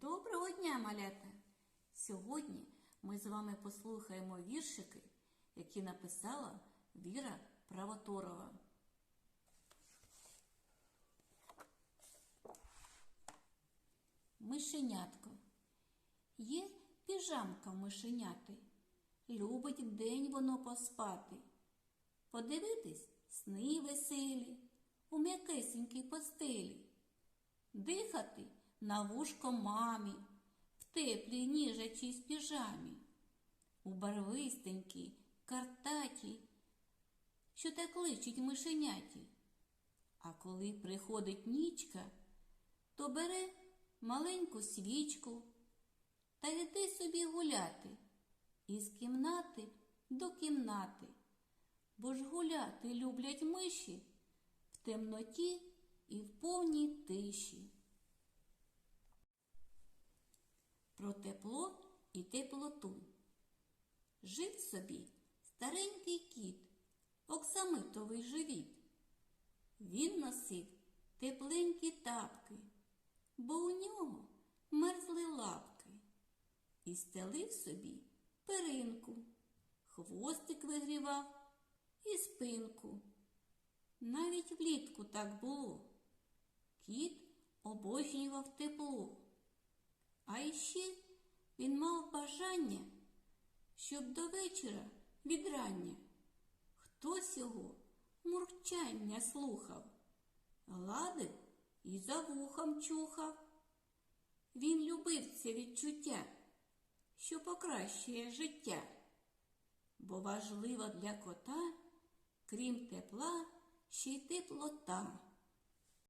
Доброго дня, малята! Сьогодні ми з вами послухаємо віршики, які написала Віра Правоторова. Мишенятко. Є піжамка в мишеняти. Любить вдень воно поспати. Подивитись сни веселі у м'якесенькій постелі. Дихати на вушко мамі, в теплій ніжачій піжамі, у барвистенькій, картаті, що так личить мишеняті. А коли приходить нічка, то бере маленьку свічку та йде собі гуляти із кімнати до кімнати, бо ж гуляти люблять миші в темноті і в повній тиші. Тепло і теплоту. Жив собі старенький кіт, оксамитовий живіт. Він носив тепленькі тапки, бо у нього мерзли лапки. І стелив собі перинку, хвостик вигрівав і спинку. Навіть влітку так було. Кіт обожнював тепло. А іще він мав бажання, щоб до вечора від рання хтось його мурчання слухав, гладив і за вухом чухав. Він любив це відчуття, що покращує життя, бо важлива для кота, крім тепла, ще й теплота.